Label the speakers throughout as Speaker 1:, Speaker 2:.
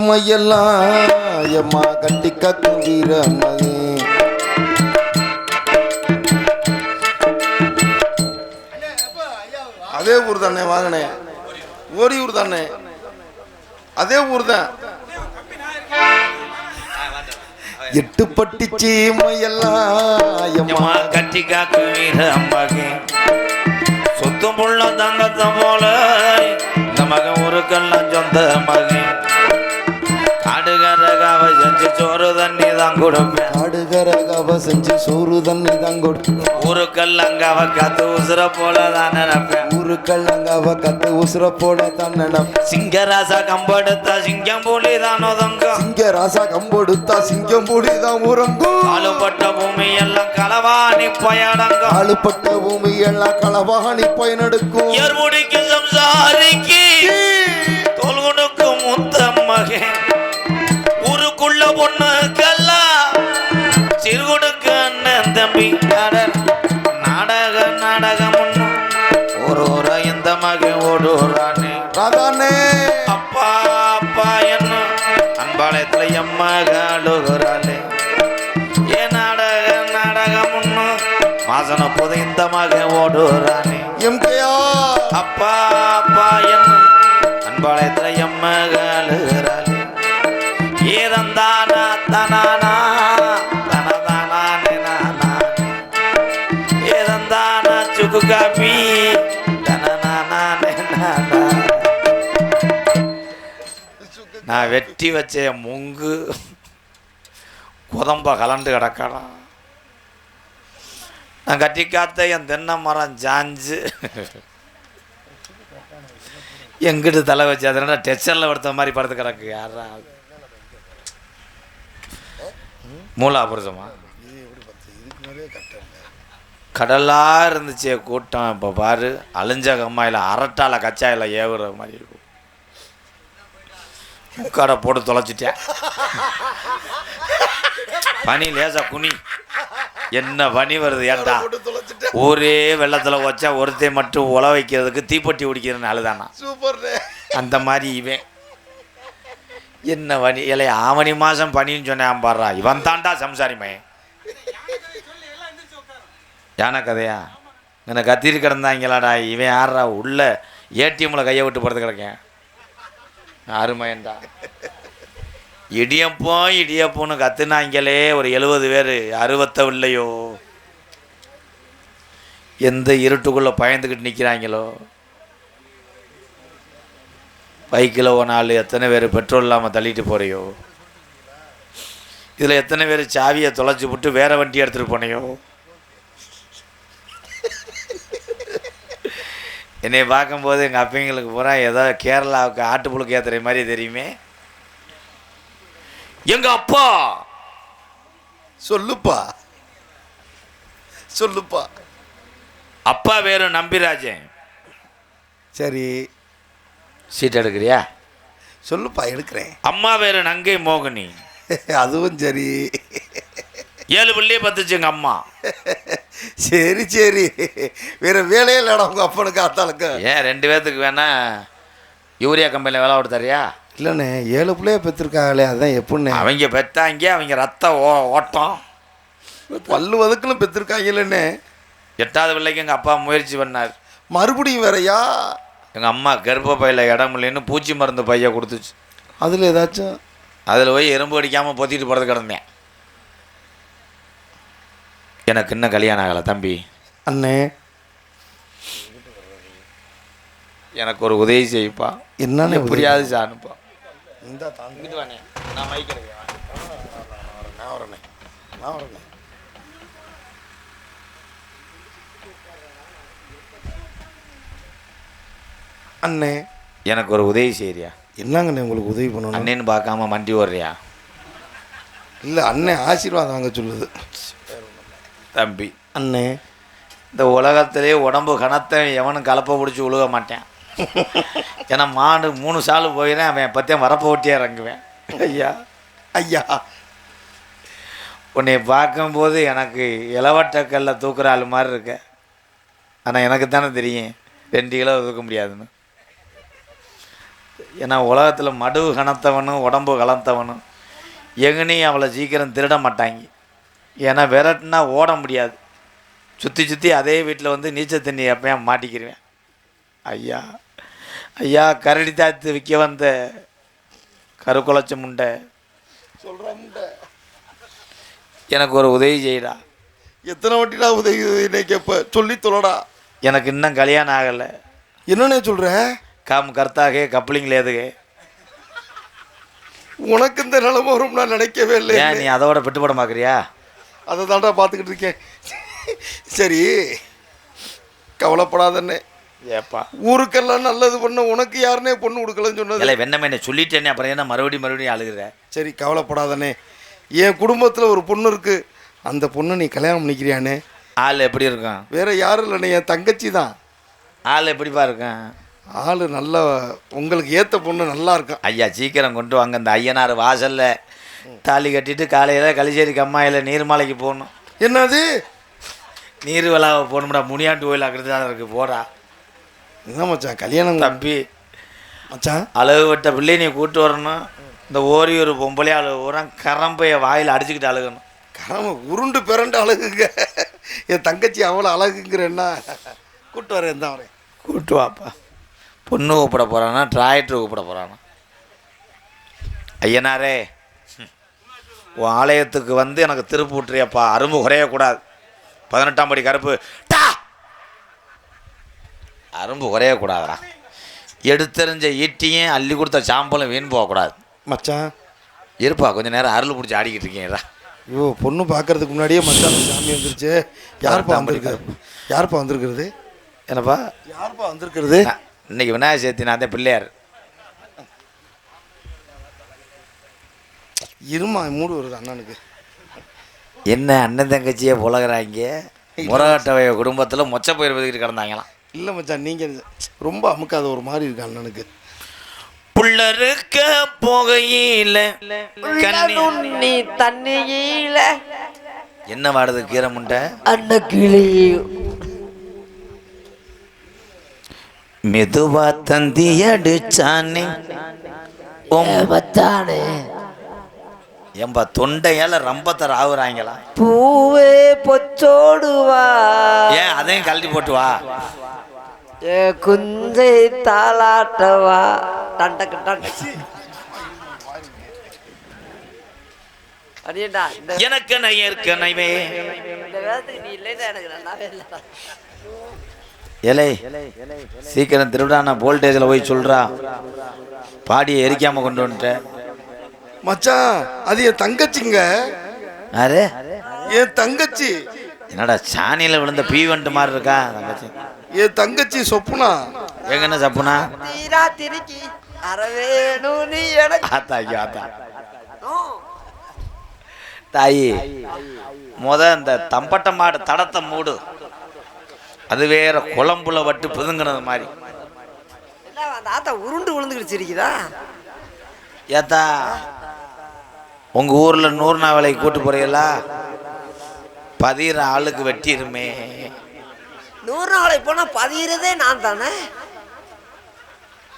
Speaker 1: மையெல்லாம் எம்மா கட்டி கக்கும் வீரமகே அதே ஊர் தானே வாங்கினே ஓடி ஊர் தானே? அதே ஊர் தான். எட்டு பட்டி சீமையெல்லாம் எம்மா
Speaker 2: கட்டி காக்கு வீர சொத்து புள்ள தங்கத்தை போல இந்த மகன் ஒரு கல்லாம் சொந்த மகன் காடுகரகாவ செஞ்சு சோறு தண்ணி தான் கொடுப்பேன்
Speaker 1: காடுகரகவ செஞ்சு சோறு தண்ணி தான் கொடுத்து
Speaker 2: ஒரு கல்லங்காவ காத்து உசுர போல தான் நினைப்பேன்.
Speaker 1: ஊரு கள்ளங்கவ கத்து உசுர போட தன்னடம்
Speaker 2: சிங்கராசா கம்பெடுத்தா சிங்கம் புலி தான் ஒதுங்கும்
Speaker 1: சிங்க ராசா கம்பொடுத்தா சிங்கம் பூடிதான் உறங்கும்.
Speaker 2: காலுப்பட்ட பூமி எல்லாம் களவாணி பயடங்கும்
Speaker 1: ஆளுப்பட்ட பூமி எல்லாம் களவாணி பயனெடுக்கும்.
Speaker 2: ஏர்முடிக்கு சம்சாரிக்கு முத்த மகன். ஊருக்குள்ள பொண்ணுக்கெல்லாம் சிறு கொடுக்கு அண்ணன் தம்பி. அடர். நாடக நாடகம் ஒரு ஒரு இந்த மகன் ஓடுறானே
Speaker 1: ராதானே
Speaker 2: அப்பா அப்பா என்ன? அன்பாளையத்துல எம்மா காடுகிறாளே ஏ நாடக நாடகம் மாசன போது இந்த மகன் ஓடுறானே.
Speaker 1: எம்கையா
Speaker 2: அப்பா அப்பா என்ன? அன்பாளையத்துல ஏதந்தானா தனானா தனதானானே சுக்கு நான் வெட்டி வச்ச முங்கு குதம்ப கலண்டு கிடக்கடா. நான் கட்டி காத்த என் தென்னை மரம் ஜாஞ்சு. எங்கிட்டு தலை வச்சு அதனால டெச்சரில் எடுத்த மாதிரி படுத்து கிடக்கு யாராவது மூலா புருஷமா கடலா இருந்துச்சே கூட்டம். இப்போ பாரு அழிஞ்ச கம்மாயில் அரட்டால கச்சாயில் ஏவுற மாதிரி இருக்கும். முக்காடை போட்டு தொலைச்சிட்டேன். பனி லேசா குனி. என்ன பனி வருது ஏன்டா ஒரே வெள்ளத்தில் வச்சா ஒருத்தையும் மட்டும் உல வைக்கிறதுக்கு தீப்பெட்டி பிடிக்கிறேன்னு அழுதானா?
Speaker 1: சூப்பர்
Speaker 2: அந்த மாதிரி இவன். என்ன வனி இல்லை ஆவணி மாதம் பனின்னு சொன்னேன் பாடுறா. இவன் தாண்டா சம்சாரிமே. யானை கதையா? என்னை கத்திரி கிடந்தாங்களாடா. இவன் யாரா உள்ள ஏடிஎம்ல கையை விட்டு போகிறது கிடக்கேன். அருமையன்டா இடியப்போ இடியப்போன்னு கத்துனாங்களே ஒரு எழுபது பேர். அறுபத்தவில்லையோ எந்த இருட்டுக்குள்ளே பயந்துக்கிட்டு நிற்கிறாங்களோ பைக்கில் நாள் எத்தனை பேர் பெட்ரோல் இல்லாமல் தள்ளிட்டு போறியோ? இதில் எத்தனை பேர் சாவியை தொலைச்சி விட்டு வேற வண்டி எடுத்துகிட்டு போனையோ? என்னை பார்க்கும்போது எங்கள் அப்பைங்களுக்கு பூரா ஏதோ கேரளாவுக்கு ஆட்டுப்புழுக்கு ஏற்றுற மாதிரி தெரியுமே. எங்கள் அப்பா!
Speaker 1: சொல்லுப்பா. சொல்லுப்பா.
Speaker 2: அப்பா வேறு நம்பிராஜன்.
Speaker 1: சரி.
Speaker 2: சீட் எடுக்கிறியா?
Speaker 1: சொல்லுப்பா எடுக்கிறேன்.
Speaker 2: அம்மா வேறு நங்கை மோகினி.
Speaker 1: அதுவும் சரி.
Speaker 2: ஏழு பிள்ளையே பத்துச்சு எங்கள் அம்மா.
Speaker 1: சரி சரி. வேற வேலையே இல்லடா உங்க அப்பனுக்கு அத்தாளுக்கு.
Speaker 2: ஏன் ரெண்டு பேர்த்துக்கு வேணா யூரியா கம்பெனியில் வேலை கொடுத்தாரியா?
Speaker 1: இல்லைண்ணே ஏழு பிள்ளைய பெற்றிருக்காங்களே அதான் எப்படிண்ணே?
Speaker 2: அவங்க பெத்தாங்க அவங்க ரத்த ஓ ஓட்டம்.
Speaker 1: பல்லு வதக்குன்னு பெற்றிருக்காங்க இல்லைண்ணே.
Speaker 2: எட்டாவது பிள்ளைக்கு எங்கள் அப்பா முயற்சி பண்ணார்.
Speaker 1: மறுபடியும் வேறயா?
Speaker 2: எங்கள் அம்மா கர்ப்பப்பையில் இடம் இல்லைன்னு பூச்சி மருந்து பைய கொடுத்துச்சு.
Speaker 1: அதில் ஏதாச்சும்
Speaker 2: அதில் போய் எறும்பு அடிக்காமல் பொத்திட்டு போகிறது கிடந்தேன். எனக்கு இன்னும் கல்யாணம் ஆகலை தம்பி.
Speaker 1: அண்ணே.
Speaker 2: எனக்கு ஒரு உதவி செய்ப்பா.
Speaker 1: என்னன்னு
Speaker 2: எப்படியாவது
Speaker 1: இந்த தாங்க
Speaker 2: இங்கிட்டு வானே நான் மைக் எடுக்கிறேன்.
Speaker 1: நான் வரேண்ணே நான் வரேண்ணே அண்ணே.
Speaker 2: எனக்கு ஒரு உதவி செய்யறியா
Speaker 1: என்னங்கண்ணே உங்களுக்கு உதவி பண்ணணும்?
Speaker 2: அண்ணன்னு பார்க்காம மண்டி ஓடுறியா?
Speaker 1: இல்லை அண்ணே ஆசீர்வாதம் வாங்க சொல்லுது.
Speaker 2: தம்பி.
Speaker 1: அண்ணே.
Speaker 2: இந்த உலகத்திலே உடம்பு கனத்த எவனும் கலப்பை பிடிச்சி உழுக மாட்டேன். ஏன்னா மாடு மூணு சாலு போயிடுறேன் அவன் பற்றியும் வரப்ப ஓட்டியே இறங்குவேன். ஐயா.
Speaker 1: ஐயா.
Speaker 2: உன்னை பார்க்கும்போது எனக்கு இளவட்டக்கல்ல தூக்குற ஆள் மாதிரி இருக்க. ஆனால் எனக்கு தானே தெரியும் ரெண்டு கிலோ தூக்க முடியாதுன்னு. ஏன்னா உலகத்தில் மடு கனத்தவனும் உடம்பு கலந்தவனும் எங்கனையும் அவ்வளோ சீக்கிரம் திருட மாட்டாங்க. ஏன்னா விரட்டுனா ஓட முடியாது. சுற்றி சுற்றி அதே வீட்டில் வந்து நீச்சல் தண்ணி எப்பயா மாட்டிக்கிருவேன். ஐயா ஐயா கரடி தாத்து விற்க வந்த கருக்குலைச்ச முண்டை.
Speaker 1: சொல்கிறேன்
Speaker 2: எனக்கு ஒரு உதவி செய்யடா
Speaker 1: எத்தனை வாட்டிடா உதவி கேட்ப சொல்லி தொலைடா.
Speaker 2: எனக்கு இன்னும் கல்யாணம் ஆகலை.
Speaker 1: என்னண்ணே சொல்ற?
Speaker 2: காம் கர்த்தாக கப்ளிங் லேதுக.
Speaker 1: உனக்கு இந்த நிலைமை வரும் நான் நினைக்கவே இல்லை.
Speaker 2: ஏன் நீ அதோட பெட்டுப்பட பார்க்குறியா
Speaker 1: அதை தாண்டா பார்த்துக்கிட்டு இருக்கேன். சரி கவலைப்படாதண்ணே.
Speaker 2: ஏப்பா.
Speaker 1: ஊருக்கெல்லாம் நல்லது பண்ண உனக்கு யாருனே பொண்ணு கொடுக்கலன்னு சொன்னது.
Speaker 2: இல்லை வெண்ணமே என்ன சொல்லிட்டேனே அப்புறம் என்ன மறுபடியும் மறுபடியும் அழுகுற.
Speaker 1: சரி கவலைப்படாதண்ணே. என் குடும்பத்தில் ஒரு பொண்ணு இருக்கு. அந்த பொண்ணை நீ கல்யாணம் பண்ணிக்கிறியானே
Speaker 2: ஆள் எப்படி இருக்கும்?
Speaker 1: வேற யாரும் இல்லைண்ணே என் தங்கச்சி தான்
Speaker 2: ஆள் எப்படிப்பா இருக்கும்?
Speaker 1: ஆள் நல்லா உங்களுக்கு ஏற்ற பொண்ணு நல்லா இருக்கும்
Speaker 2: ஐயா சீக்கிரம் கொண்டு வாங்க. இந்த ஐயனார் வாசல்ல தாலி கட்டிட்டு காலையில் களிச்சேரி கம்மாயில் நீர்மலைக்கு போகணும்.
Speaker 1: என்னது?
Speaker 2: நீர் விழாவை போகணும்டா. முனியாண்டு கோயில் அங்கிட்டு தான் இருக்குது போடா.
Speaker 1: என்ன மச்சான் கல்யாணம்
Speaker 2: தம்பி.
Speaker 1: மச்சான்.
Speaker 2: அழகு விட்ட பிள்ளை நீ கூட்டு வரணும். இந்த ஓரியூர் பொம்பளை அழகு உரம் கரம்பைய வாயில் அடிச்சுக்கிட்டு அழுகணும்.
Speaker 1: காம உருண்டு பிறண்டு அழகுங்க. என் தங்கச்சி அவ்வளோ அழகுங்கிறேன்னா கூட்டு வரேன் தான் வரேன்.
Speaker 2: கூட்டு வாப்பா. பொண்ணு கூப்பிட போகிறானா டிராக்டர் கூப்பிட போகிறானா ஐயனாரே. உன் ஆலயத்துக்கு வந்து எனக்கு திருப்பு விட்டுறியப்பா அரும்பு குறையக்கூடாது பதினெட்டாம் படி கருப்பு. டா! அரும்பு குறையக்கூடாதா எடுத்தெறிஞ்ச ஈட்டியும் அள்ளி கொடுத்த சாம்பலும் வீண் போகக்கூடாது.
Speaker 1: மச்சான்.
Speaker 2: இருப்பா கொஞ்ச நேரம் அருள் பிடிச்சி ஆடிக்கிட்டு இருக்கீங்களா
Speaker 1: ஐயோ பொண்ணு பார்க்கறதுக்கு முன்னாடியே மச்சான் சாமி வந்துருச்சு. யாருப்பா வந்திருக்கிறது? யாருப்பா வந்திருக்கிறது?
Speaker 2: என்னப்பா
Speaker 1: யாருப்பா வந்திருக்கிறது?
Speaker 2: இன்னைக்கு விநாயகர் சதுர்த்தி நான் தான் பிள்ளையார்.
Speaker 1: இருமா மூடு வருது அண்ணனுக்கு.
Speaker 2: என்ன அண்ணன் தங்கச்சியே புலகிறாங்க? முரகட்டவைய குடும்பத்தில் மொச்ச பயிர் பதுக்கிட்டு கிடந்தாங்களாம்.
Speaker 1: இல்லை மச்சான் நீங்கள் ரொம்ப அமுக்காத ஒரு மாதிரி இருக்கு அண்ணனுக்கு.
Speaker 2: புள்ளருக்க போகையில கண்ணி
Speaker 3: நீ தண்ணியில.
Speaker 2: என்ன வாடுது கீரை முண்டை?
Speaker 3: அன்ன கிளி.
Speaker 2: மெதுவா தந்தி அடிச்சானே. ஓம்
Speaker 3: மத்தானே
Speaker 2: ஏம்பா தொண்டையால ரம்பத்தை ராவுறாங்களா?
Speaker 3: பூவே பொச்சோடு வா.
Speaker 2: ஏன் அதையும் கழட்டி போட்டு வா.
Speaker 3: ஏ குஞ்சை தாளாட்டவா டண்டக்கு டண்டக்கு
Speaker 2: எனக்கு நான் ஏற்கனவே.
Speaker 3: இந்த வேதத்துக்கு நீ இல்லைன்னா எனக்கு நல்லாவே இல்லை
Speaker 2: இலை சீக்கிரம் திருவிழா போல்டேஜில் போய் சொல்றா. பாடியை எரிக்காம கொண்டு வந்துட்டேன்
Speaker 1: மச்சான் அது என் தங்கச்சிங்க.
Speaker 2: யாரு?
Speaker 1: என் தங்கச்சி.
Speaker 2: என்னடா சாணியில் விழுந்த பீ வந்துட்டு மாதிரி இருக்கா தங்கச்சி?
Speaker 1: என் தங்கச்சி சொப்புனா.
Speaker 2: எங்க என்ன சப்புனா?
Speaker 3: தீரா திருக்கி அறவேணும் நீ எனக்கு.
Speaker 2: ஆத்தா ஐயோ ஆத்தா தாயி முத இந்த தம்பட்ட மாடு தடத்தை மூடு. அது வேற குழம்புல வட்டு பிதுங்கினது மாதிரி.
Speaker 3: என்ன அந்த ஆத்தா உருண்டு விழுந்துக்கிட்டு சிரிக்குதா?
Speaker 2: ஏத்தா உங்க ஊர்ல நூறு நாள் வேலைக்கு கூட்டு போறீங்களா? பதிகிற ஆளுக்கு வெட்டிருமே.
Speaker 3: நூறு நாளை போனா பதிகிறதே நான் தானே?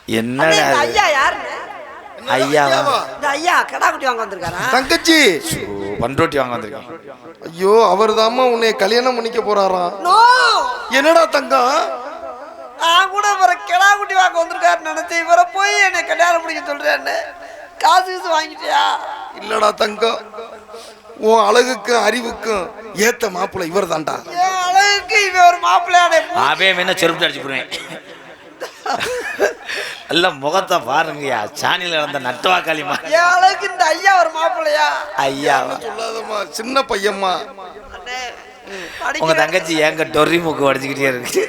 Speaker 2: இது?
Speaker 3: ஐயா
Speaker 2: ஐயாவா?
Speaker 3: இந்த ஐயா கடா குட்டி வாங்க வந்திருக்காரா?
Speaker 1: தங்கச்சி!
Speaker 2: பண்ருட்டி வாங்க வந்திருக்கேன்
Speaker 1: ஐயோ அவர் உன்னை கல்யாணம் பண்ணிக்க போறாராம்.
Speaker 3: நோ
Speaker 1: என்னடா தங்கம்?
Speaker 3: நான் கூட இவரை கிடா குட்டி வாங்க வந்திருக்காரு நினைச்சு இவரை போய் என்னை கல்யாணம் பண்ணிக்க சொல்றேன்னு காசு கீசு வாங்கிட்டியா?
Speaker 1: இல்லடா தங்கம். உன் அழகுக்கும் அறிவுக்கும் ஏத்த மாப்பிள்ளை இவர் தான்டா
Speaker 3: அழகுக்கு இவன் ஒரு மாப்பிள்ளையாடே
Speaker 2: என்ன செருப்பு அடிச்சு போடுவேன். நல்ல முகத்தை பாருங்கய்யா. சாணியில் இருந்த நட்டுவாக்காளிமா
Speaker 3: என் அழகுக்கு இந்த ஐயா ஒரு மாப்பிள்ளையா?
Speaker 2: ஐயா.
Speaker 1: சொல்லாதம்மா சின்ன பையம்மா.
Speaker 3: அண்ணே
Speaker 2: உங்க தங்கச்சி ஏங்க டொரி மூக்கு வடிச்சுக்கிட்டே இருக்கு.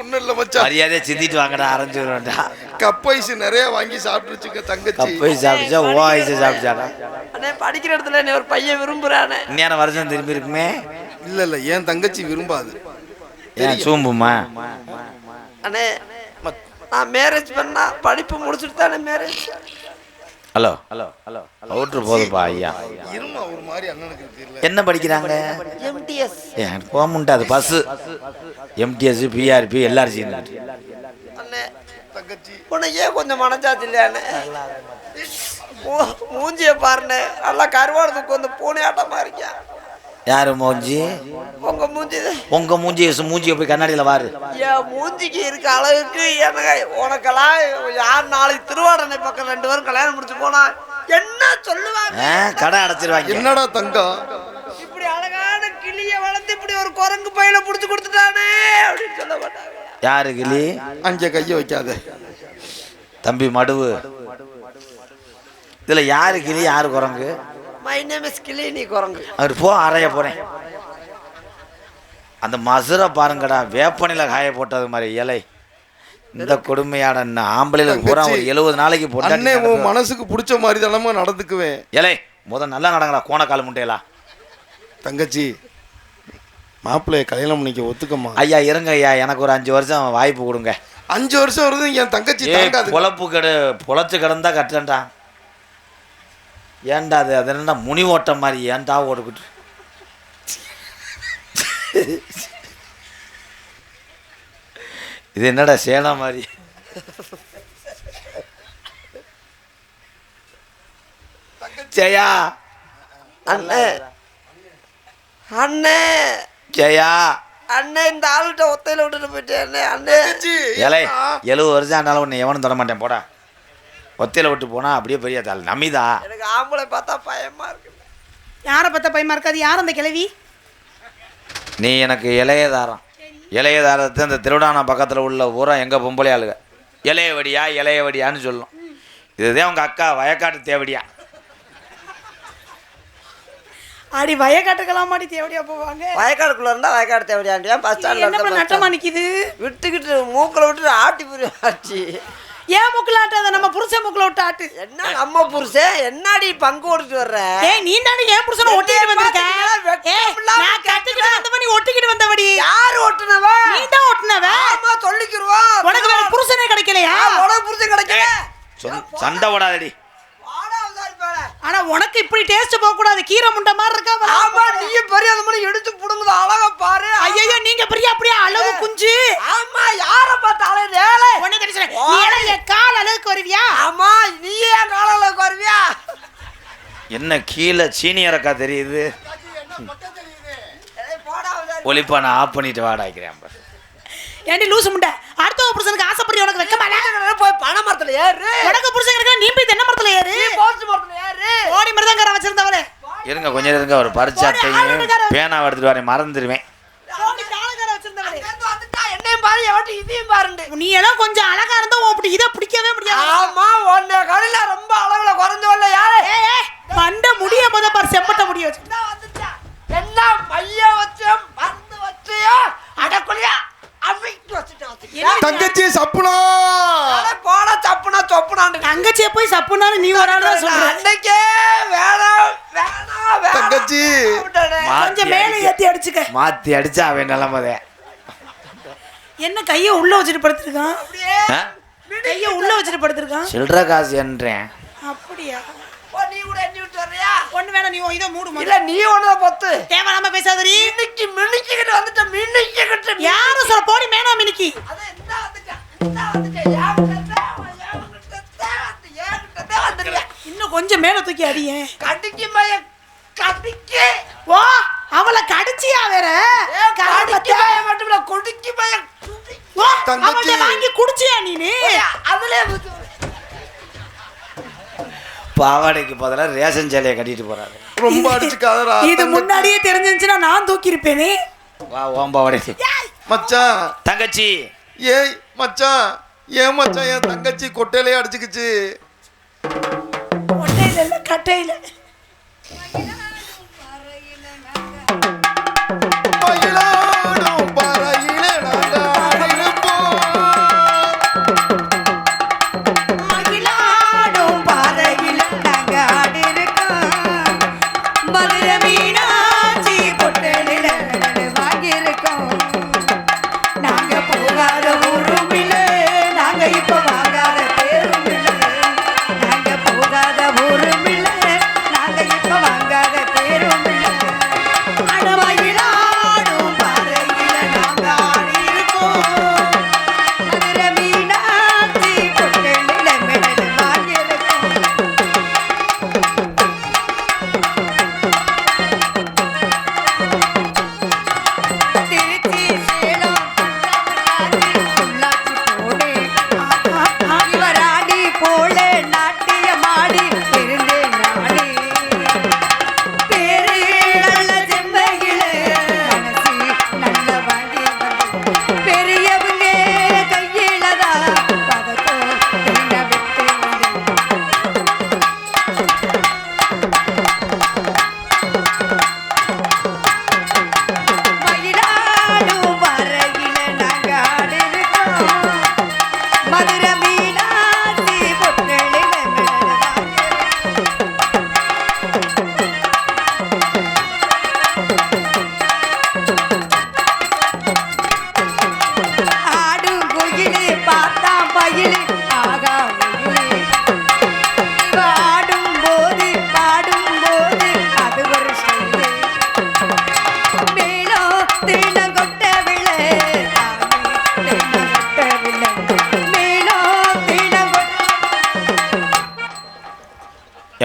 Speaker 1: ஒன்றும் இல்லை மச்சான்.
Speaker 2: மரியாதையை சிந்திட்டு வாங்கடா அரைஞ்சு வருவேன்டா
Speaker 1: கப்பைசு நிறைய வாங்கி சாப்பிட்டுருச்சுங்க தங்கச்சி.
Speaker 2: கப்பை சாப்பிடுச்சா? ஓ ஐஸை சாப்பிடுச்சாடா?
Speaker 3: அண்ணே படிக்கிற இடத்துல என்னை ஒரு பையன் விரும்புறானே.
Speaker 2: இன்னும் வருஷம் திரும்பி இருக்குமே.
Speaker 1: இல்லை இல்லை என் தங்கச்சி விரும்பாது.
Speaker 2: சூம்புமா?
Speaker 3: அண்ணே நான் மேரேஜ் பண்ணா படிப்பு முடிச்சுட்டு தானே மேரேஜ்
Speaker 2: ஹலோ. ஹலோ ஹலோ அவுட்ரு போதுப்பா ஐயா.
Speaker 1: இருமா ஒரு மாதிரி அண்ணனுக்கு தெரியல.
Speaker 2: என்ன படிக்கிறாங்க?
Speaker 3: எம்டிஎஸ்
Speaker 2: ஏன் போக முடியாது பஸ்ஸு? எம்டிஎஸ் பிஆர்பி எல்ஆர்சி
Speaker 3: அண்ணே
Speaker 1: தங்கச்சி.
Speaker 3: உனக்கே கொஞ்சம் மனச்சாச்சு இல்லையாண்ணே மூ- மூஞ்சிய பாருண்ணே நல்லா கருவாடு தூக்கு வந்து பூனையாட்டமா இருக்கியா
Speaker 2: யாரு மூஞ்சி?
Speaker 3: உங்க மூஞ்சி
Speaker 2: உங்க மூஞ்சி மூஞ்சியை போய் கண்ணாடியில் வாரு.
Speaker 3: என் மூஞ்சிக்கு இருக்க அளவுக்கு எனக்கு உனக்கெல்லாம் யார் நாளைக்கு திருவாடனை பக்கம் ரெண்டு பேரும் கல்யாணம் முடிச்சு போனா என்ன சொல்லுவாங்க?
Speaker 2: கடை அடைச்சிருவாங்க.
Speaker 1: என்னடா தங்கம்?
Speaker 3: இப்படி அழகான கிளிய வளர்த்து இப்படி ஒரு குரங்கு பையில புடிச்சு கொடுத்துட்டானே அப்படின்னு சொல்ல மாட்டாங்க.
Speaker 2: யாரு கிளி?
Speaker 1: அங்கே கையை வைக்காத.
Speaker 2: தம்பி மடுவு. இதுல யாரு கிளி யாரு குரங்கு?
Speaker 3: மை நேம் இஸ் கிளி நீ குரங்கு
Speaker 2: அவர் போ அறைய போறேன். அந்த மசுரை பாருங்கடா வேப்பனையில காய போட்டது மாதிரி இலை. இந்த கொடுமையான ஆம்பளைகளுக்கு பூரா ஒரு எழுபது நாளைக்கு
Speaker 1: அண்ணே உன்
Speaker 2: போட்டு
Speaker 1: மனசுக்கு பிடிச்ச மாதிரி தானமா நடந்துக்குவேன்.
Speaker 2: இலை முத நல்லா நடங்கடா கோணக்கால் முட்டையலா
Speaker 1: தங்கச்சி மாப்பிள்ளைய கல்யாணம் பண்ணிக்க ஒத்துக்கம்மா.
Speaker 2: ஐயா இருங்க ஐயா எனக்கு ஒரு அஞ்சு வருஷம் வாய்ப்பு கொடுங்க.
Speaker 1: அஞ்சு வருஷம் வருது என் தங்கச்சி
Speaker 2: பொழப்பு கெடு பொழைச்சு கிடந்தா கட்டுறேன்டா. ஏன்டா அது? அது என்னடா முனி ஓட்டம் மாதிரி ஏன்டா ஓடுக்கிட்டு இது என்னடா சேனா மாதிரி? ஜெயா!
Speaker 3: அண்ணே. அண்ணே.
Speaker 2: ஜெயா!
Speaker 3: அண்ணே இந்த ஆளுகிட்ட ஒத்தையில விட்டுட்டு போயிட்டேன் அண்ணே. அண்ணே?
Speaker 2: எழுபது வருஷம் ஆனாலும் உன்னை எவனும் தொட மாட்டேன். போடா. ஒத்தையில விட்டு போனா அப்படியே பெரிய தாள். நமிதா.
Speaker 3: எனக்கு ஆம்பளை பார்த்தா பயமா இருக்கு.
Speaker 4: யாரை பார்த்தா பயமா இருக்காது யார் அந்த கிழவி?
Speaker 2: நீ எனக்கு இளையதாரம் இளையதாரத்தை அந்த திருவிடான பக்கத்தில் உள்ள ஊரா எங்கள் பொம்பளை ஆளுங்க இளையவடியா இளையவடியான்னு சொல்லும். இதுதான் உங்கள் அக்கா வயக்காட்டு தேவடியா.
Speaker 4: அடி வயக்காட்டுக்கெல்லாம் மாடி தேவடியா போவாங்க.
Speaker 3: வயக்காடுக்குள்ள இருந்தா வயக்காடு தேவையாண்டியா பஸ் ஸ்டாண்ட்ல
Speaker 4: நட்டமா நிக்குது?
Speaker 3: விட்டுக்கிட்டு மூக்கில் விட்டு ஆட்டி புரிய ஆச்சு
Speaker 4: ஏன் மூக்கில் ஆட்டாத நம்ம புருஷன் மூக்கில் விட்டு ஆட்டு.
Speaker 3: என்ன நம்ம புருஷன் என்னடி பங்கு ஓடிட்டு வர்ற?
Speaker 4: ஏய் நீ தானே ஏன் புருஷனை ஒட்டிக்கிட்டு வந்திருக்க? நான் கட்டிக்கிட்டு வந்தவ நீ ஒட்டிக்கிட்டு வந்தவடி.
Speaker 3: யார் ஓட்டுனவ
Speaker 4: நீ தான் ஒட்டினவ.
Speaker 3: ஆமா சொல்லிக்கிருவோம்.
Speaker 4: உனக்கு வேற புருஷனே கிடைக்கலையா?
Speaker 3: உனக்கு புருஷன் கிடைக்கல.
Speaker 2: சண்டை
Speaker 3: பாட.
Speaker 4: ஆனா உனக்கு இப்படி டேஸ்ட் போக கூடாது கீரை முண்டை மாதிரி இருக்கா?
Speaker 3: ஆமா நீயும் பெரிய அந்த மாதிரி எடுத்து புடுங்குது அழகா பாரு.
Speaker 4: ஐயோ நீங்க பெரிய அப்படியே? அளவு குஞ்சு.
Speaker 3: ஆமா யார பார்த்தாலே ஏழை
Speaker 4: உன்னை கடிச்சு நீ எல்லாம் என் கால் அளவுக்கு வருவியா?
Speaker 3: ஆமா நீ ஏன் காலையில வருவியா?
Speaker 2: என்ன கீழே சீனி இறக்கா தெரியுது?
Speaker 3: ஏய், போடா உசாரி.
Speaker 2: ஒளிப்பா நான் ஆஃப் பண்ணிட்டு வாடாக்கிறேன்.
Speaker 4: ஏண்டி லூசு முண்டை? அடுத்த புருஷனுக்கு ஆசைப்படி உனக்கு வைக்க மாட்டேன்.
Speaker 3: போய் பனை மரத்துல ஏறு.
Speaker 4: உனக்கு புருஷன் இருக்கா நீ போய் தென்னை மரத்துல ஏறு.
Speaker 3: நீ போஸ்ட் மரத்துல ஏறு.
Speaker 4: ஓடி மருதங்கரை வச்சிருந்தவளே.
Speaker 2: இருங்க கொஞ்சம் இருங்க ஒரு பரிச்சாட்டையும் பேனாவை எடுத்துட்டு வரேன் மறந்துடுவேன்
Speaker 3: என்னையும் பாரு எவட்டி இதையும் பாருண்டு.
Speaker 4: நீ எல்லாம் கொஞ்சம் அழகா இருந்தா அப்படி இதை பிடிக்கவே முடியாது.
Speaker 3: ஆமா உன்னை கடையில ரொம்ப அளவுல குறைஞ்சவல்ல யாரு?
Speaker 4: மண்டை முடிய முத பாரு செம்பட்ட முடிய வச்சு.
Speaker 3: என்ன வந்துட்டா? என்ன மைய வச்சு மருந்து வச்சியோ அடக்குழியா?
Speaker 1: தங்கச்சி சப்புனா.
Speaker 3: போடா சப்புனா சொப்புனாண்டு
Speaker 4: தங்கச்சியை போய் சப்புனாலும் நீ ஒரு ஆள் சொல்ற.
Speaker 3: அன்னைக்கே வேணாம் வேணாம் வேணாம்
Speaker 1: தங்கச்சி.
Speaker 4: கொஞ்சம் மேலே ஏத்தி அடிச்சுக்க.
Speaker 2: மாற்றி அடிச்சா அவன் நிலமதே.
Speaker 4: என்ன கைய உள்ள வச்சுட்டு படுத்திருக்கான்?
Speaker 3: அப்படியே
Speaker 4: கைய உள்ள வச்சுட்டு படுத்திருக்கான்?
Speaker 2: சில்லற காசு என்றேன்.
Speaker 4: அப்படியா?
Speaker 3: ஓ, நீ கூட
Speaker 4: ஒண்ணு வேணாம் நீ இதை மூடு.
Speaker 3: இல்ல நீ ஒண்ணு பொத்து.
Speaker 4: தேவையில்லாம பேசாதடி.
Speaker 3: இன்னைக்கு மின்னிச்சுக்கிட்டு வந்துட்ட மின்னிச்சுக்கிட்டு
Speaker 4: யாரும் சொல்ல போடி மேனா மினிக்கி
Speaker 3: அதான் இந்த வந்துட்டேன் இந்த வந்துட்டேன். ஏன் ஏன் வந்துட்டேன்.
Speaker 4: இன்னும் கொஞ்சம் மேல தூக்கி அடியேன்
Speaker 3: கடிக்கு மய கடிக்கு.
Speaker 4: ஓ அவளை கடிச்சியா வேற? கடிக்க
Speaker 3: கடிக்கு மய மட்டும் இல்ல குடிக்கு மய
Speaker 4: வாங்கி குடிச்சியா நீனு?
Speaker 3: அதுலயே ஊத்து.
Speaker 2: பாவாடைக்கு பதிலாக ரேஷன் சேலையை கட்டிட்டு போறாரு.
Speaker 1: ரொம்ப அடிச்சுக்காதடா
Speaker 4: இது
Speaker 1: தங்கச்சி.
Speaker 4: முன்னாடியே தெரிஞ்சிருந்துச்சுன்னா நான் தூக்கி இருப்பேனே
Speaker 2: வா ஓம் பாவாடை
Speaker 1: மச்சான்.
Speaker 2: தங்கச்சி.
Speaker 1: ஏய் மச்சான். ஏன் மச்சான் என் தங்கச்சி கொட்டையிலே அடிச்சுக்கிச்சு.
Speaker 4: ஒட்டையில இல்ல கட்டையில.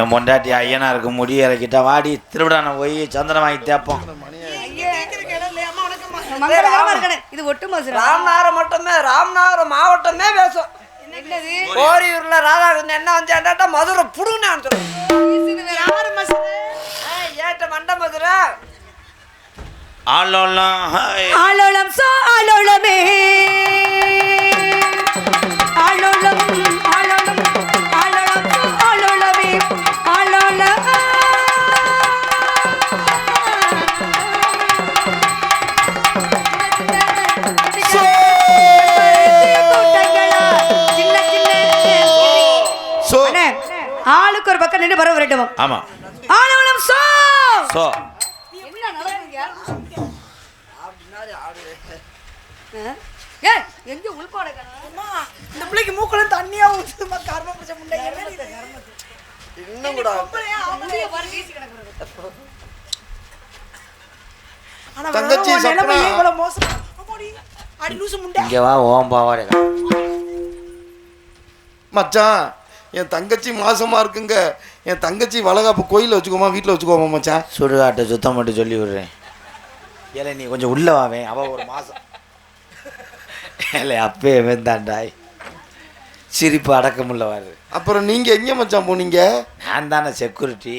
Speaker 2: என் பொண்டாட்டி ஐயனாருக்கு முடி இறக்கிட்டா வாடி திருவிடான போய் சந்திரன் வாங்கி தேப்போம்
Speaker 5: இது ஒட்டு மோசம்
Speaker 3: ராமநாதபுரம் மட்டுமே ராமநாதபுரம் மாவட்டமே பேசும் கோரியூர்ல ராதாகிருஷ்ணன் என்ன வந்து என்னட்டா மதுரை புடுங்கன்னு
Speaker 4: மசாலா
Speaker 3: ஏட்ட மண்ட மதுரை.
Speaker 2: ஆளோலாம் ஹாய்.
Speaker 5: ஆலோலம் சோ ஆலோலமே ஆலோலம்
Speaker 2: ஆமா.
Speaker 5: ஆலோலம் சோ! ஏய் எங்க உள்பாட
Speaker 4: இந்த பிள்ளைக்கு மூக்குல தண்ணியா ஊத்துதுமா கர்ம பிடிச்ச முண்டை?
Speaker 3: இன்னும் கூட
Speaker 1: தங்கச்சி சப்னா.
Speaker 4: மோசமா? அம்மாடி, அடி லூசு முண்டை.
Speaker 2: இங்கே வா ஓம் பாவாடை
Speaker 1: மச்சான் என் தங்கச்சி மாசமா இருக்குங்க. என் தங்கச்சி வளகாப்பு கோயிலில் வச்சுக்கோமா வீட்டில் வச்சுக்கோமா மச்சான்?
Speaker 2: சுடுகாட்டை சுத்தம் மட்டும் சொல்லி விடுறேன். ஏலே நீ கொஞ்சம் உள்ள வாவேன் அவ ஒரு மாதம் ஏலே அப்பே வெந்தாண்டாய் சிரிப்பு அடக்க முடியல வருது
Speaker 1: அப்புறம் நீங்கள் எங்கே மச்சான் போனீங்க?
Speaker 2: நான் தானே செக்யூரிட்டி